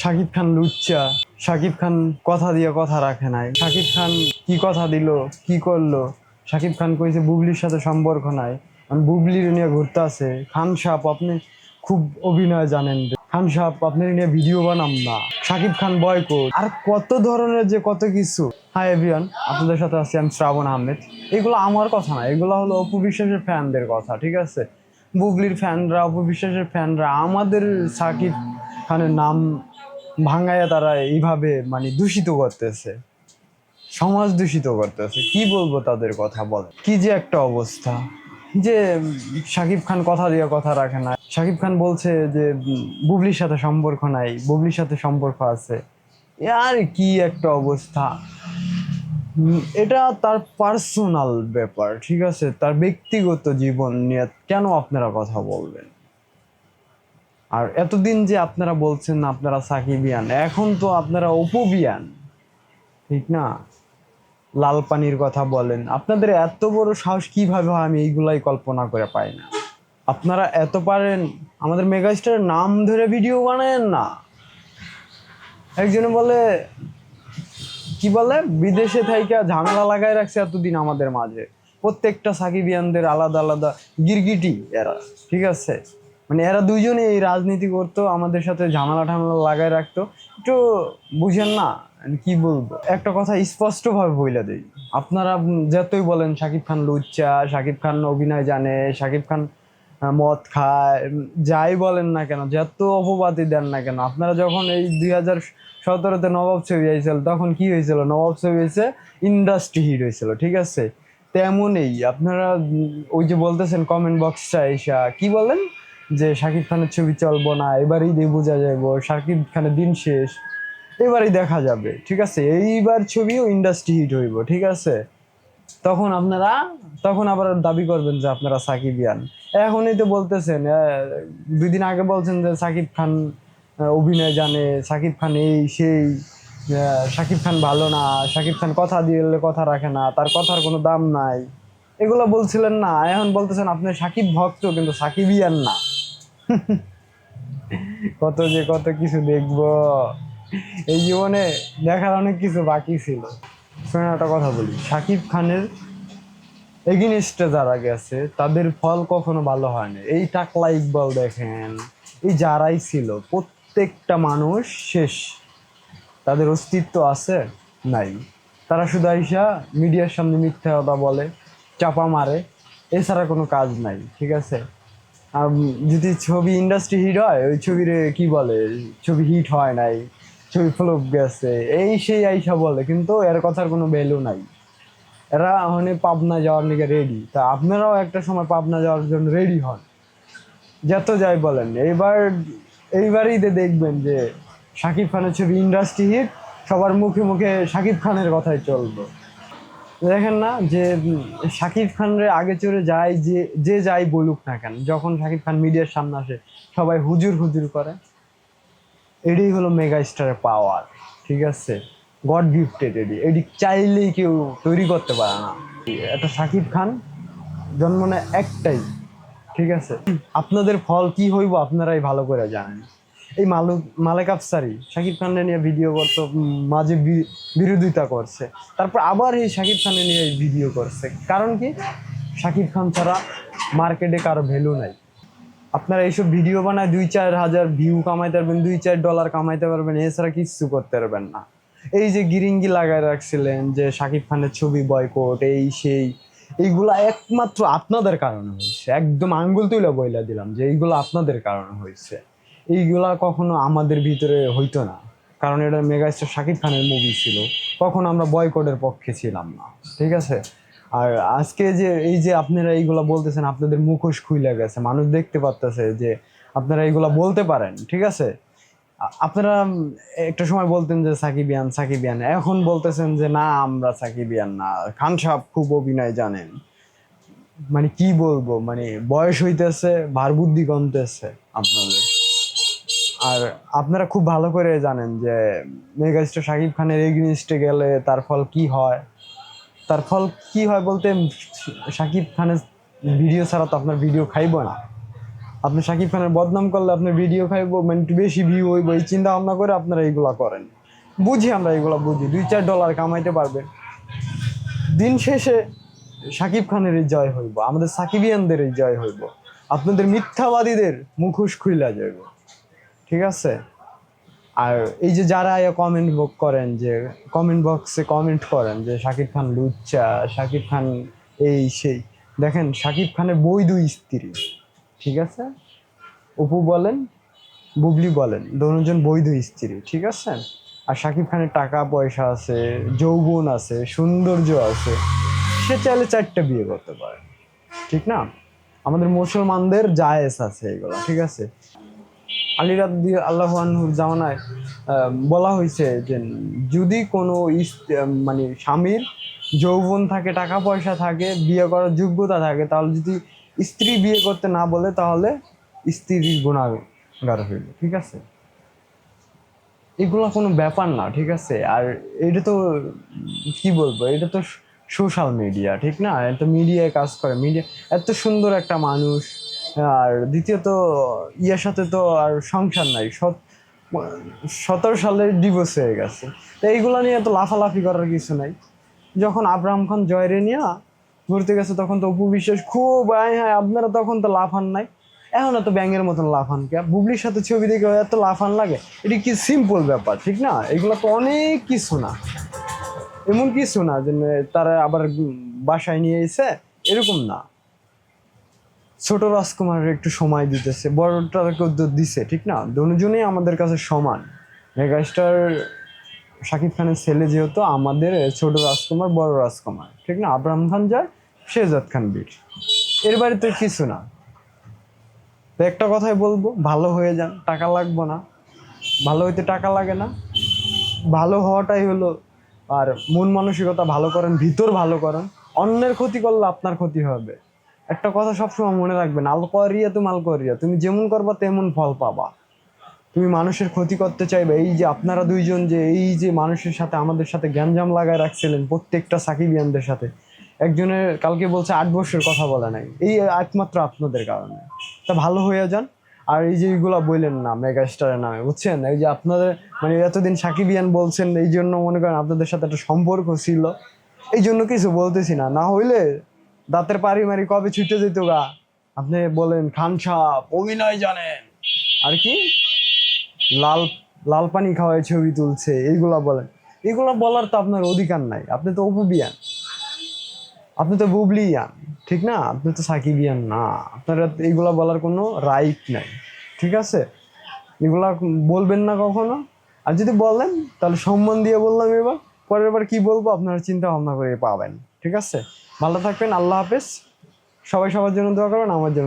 শাকিব খান লুচ্চা, শাকিব খান কথা দিয়ে কথা রাখে নাই। শাকিব খান কি কথা দিল, কি করল? শাকিব খান কইছে, বুবলির সাথে সম্পর্ক নাই। বুবলির নিয়ে ঘুরতে আছে। খান সাহেব, আপনি খুব অভিনয় জানেন খান সাহেব, আপনার নিয়ে ভিডিও বানাম না। শাকিব খান বয়কট আর কত ধরনের যে কত কিছু। হাই এভরিওয়ান আপনাদের সাথে আছি আমি শ্রাবণ আহমেদ। এগুলো আমার কথা না, এগুলো হলো অপু বিশ্বাসের ফ্যানদের কথা, ঠিক আছে? বুবলির ফ্যানরা অপু বিশ্বাসের ফ্যানরা আমাদের শাকিব খানের নাম ভাঙাইয়া তারা এইভাবে মানে দূষিত করতেছে। সমাজ দূষিত করতেছে। কি বলব তাদের কথা বল? কি যে একটা অবস্থা। যে শাকিব খান কথা দিয়ে কথা রাখে না। শাকিব খান বলছে যে, বুবলির সাথে সম্পর্ক নাই, বুবলির সাথে সম্পর্ক আছে। আর কি একটা অবস্থা। এটা তার পার্সোনাল ব্যাপার, ঠিক আছে? তার ব্যক্তিগত জীবন নিয়ে কেন আপনারা কথা বলবেন? আর এতদিন যে আপনারা বলছেন আপনারা সাকিবিয়ান, এখন তো আপনারা অপুবিয়ান ঠিক না? লাল পানির কথা বলেন। আপনাদের এত বড় সাহস কীভাবে হয় আমি এইগুলাই কল্পনা করে পাই না। আপনারা এত পারেন, আমাদের মেগাস্টারের নাম ধরে ভিডিও বানায়েন না। একজনে বলে, কি বলে? বিদেশে থেকে ঝামেলা লাগাই রাখছে এতদিন আমাদের মাঝে। প্রত্যেকটা সাকিবিয়ানদের আলাদা আলাদা গিরগিটি এরা। ঠিক আছে? মানে এরা দুইজনে এই রাজনীতি করতো, আমাদের সাথে ঝামেলা ঠামেলা লাগাই রাখতো। একটু বুঝেন না কি বলব? একটা কথা স্পষ্টভাবে বইলে দিই। আপনারা যতই বলেন, শাকিব খান লুচ্চা, শাকিব খান অভিনয় জানে, শাকিব খান মদ খায়, যাই বলেন না কেন, যত অপবাদই দেন না কেন, আপনারা যখন এই দুই হাজার সতেরোতে নবাব ছবি হয়েছিল তখন কি হয়েছিল? নবাব ছবি হয়েছে ইন্ডাস্ট্রি হিট হয়েছিল, ঠিক আছে? তেমনই, আপনারা ওই যে বলতেছেন কমেন্ট বক্সটা এসা, কি বলেন? যে শাকিব খানের ছবি চলবো না এবারই দিয়ে বোঝা যাব শাকিব খানের দিন শেষ, এবারই দেখা যাবে, ঠিক আছে? এইবার ছবিও ইন্ডাস্ট্রি হিট হইব, ঠিক আছে? তখন আপনারা, তখন আবার দাবি করবেন যে আপনারা সাকিবিয়ান। এখনই তো বলতেছেন দুই দিন আগে বলছেন যে সাকিব খান অভিনয় জানে সাকিব খান এই, সেই সাকিব খান ভালো না সাকিব খান কথা দিলে কথা রাখে না, তার কথার কোনো দাম নাই। এগুলো বলছিলেন না, এখন বলতেছেন আপনি সাকিব ভক্ত, কিন্তু সাকিবিয়ান না। কত যে কত কিছু দেখব। এই জীবনে দেখার অনেক কিছু বাকি ছিল। শোনেন একটা কথা বলি। শাকিব খানের এগেনিস্টে যারা গেছে, তাদের ফল কখনো ভালো হয় না এই টাকলা ইকবাল দেখেন, এই যারাই ছিল, প্রত্যেকটা মানুষ শেষ। তাদের অস্তিত্ব আছে? নাই। তারা শুধু আইসা মিডিয়ার সামনে মিথ্যা কথা বলে, চাপা মারে, এছাড়া কোনো কাজ নাই, ঠিক আছে? যদি ছবি ইন্ডাস্ট্রি হিট হয়, ওই ছবির কি বলে? ছবি হিট হয় নাই, ছবি ফ্লপ গেছে, এই সেই আইসা বলে, কিন্তু এর কথার কোনো ভ্যালু নাই। এরা মানে পাবনা যাওয়ার লিগে রেডি তা আপনারাও একটা সময় পাবনা যাওয়ার জন্য রেডি হন। যত যাই বলেন, এইবার, এইবারই দেখবেন যে, শাকিব খানের ছবি ইন্ডাস্ট্রি হিট সবার মুখে মুখে শাকিব খানের কথাই চলবে। দেখেন না যে শাকিব খানরে আগে চড়ে যায় যে যে যাই বলুক না কেন, যখন শাকিব খান মিডিয়ার সামনে আসে, সবাই হুজুর হুজুর করে। এটাই হলো মেগা স্টারের পাওয়ার ঠিক আছে? গড গিফটেড এডি। এডি চাইলেই কেউ তৈরি করতে পারে না। একটা শাকিব খান জন্ম নেয় একটাই, ঠিক আছে? আপনাদের ফল কি হইব আপনারাই ভালো করে জানেন। এই মালুক, মালেক আফসারি, শাকিব খানের নিয়ে ভিডিও করতো মাঝে বিরোধিতা করছে। তারপর আবার এই শাকিব খানের নিয়ে ভিডিও করছে। কারণ কি? শাকিব খান ছাড়া মার্কেটে কারও ভ্যালু নাই। আপনারা এইসব ভিডিও বানায় দুই চার হাজার ভিউ কামাইতে পারবেন, দুই চার ডলার কামাইতে পারবেন, এছাড়া কিচ্ছু করতে পারবেন না। এই যে গিরিঙ্গি লাগায় রাখছিলেন, যে শাকিব খানের ছবি বয়কট এই সেই, এইগুলা একমাত্র আপনাদের কারণে হয়েছে। একদম আঙ্গুল তুলে বইলা দিলাম যে এইগুলো আপনাদের কারণে হয়েছে। এইগুলা কখনো আমাদের ভিতরে হইতো না। কারণ এটা মেগাস্টার শাকিব খানের মুভি ছিল। কখনো আমরা বয়কটের পক্ষে ছিলাম না। ঠিক আছে? আর আজকে যে এই যে আপনারা এইগুলা বলতেছেন, আপনাদের মুখোশ খুইলে গেছে। মানুষ দেখতে পারতেছে যে আপনারা এইগুলা বলতে পারেন। ঠিক আছে? আপনারা একটা সময় বলতেন যে সাকিবিয়ান সাকিবিয়ান। এখন বলতেছেন যে না, আমরা সাকিবিয়ান না। খান সাহেব খুব অভিনয় জানেন। মানে কি বলব? মানে বয়স হইতেছে, ভার বুদ্ধি কমতেছে আপনাদের। আর আপনারা খুব ভালো করে জানেন যে মেগাস্টার শাকিব খানের এগেনিস্টে গেলে তার ফল কি হয়? তার ফল কি হয় বলতে শাকিব খানের ভিডিও ছাড়া তো আপনার ভিডিও খাইব না। আপনি শাকিব খানের বদনাম করলে আপনার ভিডিও খাইবো মানে একটু বেশি ভিউ হইব, এই চিন্তা ভাবনা করে আপনারা এইগুলা করেন। বুঝি আমরা এগুলা বুঝি, দুই চার ডলার কামাইতে পারবেন দিন শেষে শাকিব খানের জয় হইব, আমাদের সাকিবিয়ানদের জয় হইব। আপনাদের মিথ্যাবাদীদের মুখোশ খুইলা যাইব। ঠিক আছে? আর এই যে যারা কমেন্ট বক করেন যে কমেন্ট বক্সে কমেন্ট করেন যে, শাকিব খান লুচ্চা, শাকিব খান এই সেই। দেখেন, শাকিব খানের বৈধ স্ত্রী, ঠিক আছে? অপু বলেন, বুবলি বলেন, দুজন বৈধ স্ত্রী, ঠিক আছে? আর শাকিব খানের টাকা পয়সা আছে, যৌবন আছে, সৌন্দর্য আছে, সে চাইলে চারটা বিয়ে করতে পারে, ঠিক না? আমাদের মুসলমানদের জায়েজ আছে এগুলো, ঠিক আছে? আলী রাদি আল্লাহ জামানায় বলা হয়েছে যে যদি কোনো মানে স্বামীর যৌবন থাকে টাকা পয়সা থাকে, বিয়ে করার যোগ্যতা থাকে, তাহলে যদি স্ত্রী বিয়ে করতে না বলে, তাহলে স্ত্রীর গুণাগার হইল, ঠিক আছে? এগুলো কোনো ব্যাপার না, ঠিক আছে? আর এটা তো, কি বলব, এটা তো সোশ্যাল মিডিয়া ঠিক না? এটা মিডিয়ায় কাজ করে মিডিয়া এত সুন্দর একটা মানুষ আর দ্বিতীয়ত, ইয়ার সাথে তো আর সংসার নাই। সত সতেরো সালে ডিভোর্স হয়ে গেছে। তো এইগুলো নিয়ে এত লাফালাফি করার কিছু নাই। যখন আব্রাহাম খান জয়রে নিয়ে ঘুরতে গেছে, তখন তো অপু বিশ্বাস খুব আয় হ্যাঁ আপনারা তখন তো লাফান নাই। এখন এত ব্যাঙের মতন লাফান কে? বুবলির সাথে ছবি দেখে এত লাফান লাগে। এটি কি সিম্পল ব্যাপার, ঠিক না? এগুলো তো অনেক কিছু না। এমন কিছু না যে, তারা আবার বাসায় নিয়ে এসে এরকম না। ছোট রাজকুমার একটু সময় দিতেছে, বড়টাকে তো দিছে, ঠিক না? দুজনেই আমাদের কাছে সমান। মেগাস্টার শাকিব খানের ছেলে যেহেতু, আমাদের ছোট রাজকুমার, বড় রাজকুমার, ঠিক না? আব্রাহাম খান যায় শেহজাদ খান বীর। এর বাড়িতে কিছু না। তো একটা কথাই বলব, ভালো হয়ে যান, টাকা লাগবো না। ভালো হইতে টাকা লাগে না। ভালো হওয়াটাই হলো, আর মন মানসিকতা ভালো করেন, ভিতর ভালো করেন। অন্যের ক্ষতি করলে আপনার ক্ষতি হবে। একটা কথা সবসময় মনে রাখবেন, আল করিয়া তুমি আল করিয়া তুমি যেমন করবা তেমন ফল পাবা। তুমি মানুষের ক্ষতি করতে চাইবে, এই যে আপনারা দুইজন যে, এই যে মানুষের সাথে, আমাদের সাথে গ্যাঞ্জাম লাগায় রাখছিলেন প্রত্যেকটা সাকিবিয়ানদের সাথে, একজনের কালকে বলছে আট বছর কথা বলে নাই। এই একমাত্র আপনাদের কারণে। তা ভালো হয়ে যান। আর এই যে এইগুলা বললেন না মেগা স্টারের নামে, বুঝছেন? এই যে আপনাদের মানে এতদিন সাকিবিয়ান বলছেন, এই জন্য মনে করেন আপনাদের সাথে একটা সম্পর্ক ছিল। এই জন্য কিছু বলতেছি না। না হইলে দাঁতের পারি মারি কবে ছুটে যেত গা? আপনি বলেন খান সাপ অভিনয় জানেন। আর কি? লাল লাল পানি খাওয়ায় ছবি তুলছে এইগুলা বলেন। এগুলা বলার তো আপনার অধিকার নাই। আপনি তো অপুবিয়ান আপনি তো বুবলিয়ান ঠিক না? আপনি তো সাকিবিয়ান না। আপনার এইগুলা বলার কোনো রাইট নাই ঠিক আছে? এগুলা বলবেন না কখনো? আর যদি বলেন তাহলে সম্মান দিয়ে বললাম এবার। পরের বার কি বলব? আপনারা চিন্তা ভাবনা করে পাবেন ঠিক আছে? ভালো থাকবেন আল্লাহ হাফেজ। সবাই সবার জন্য দোয়া করবেন আমার জন্য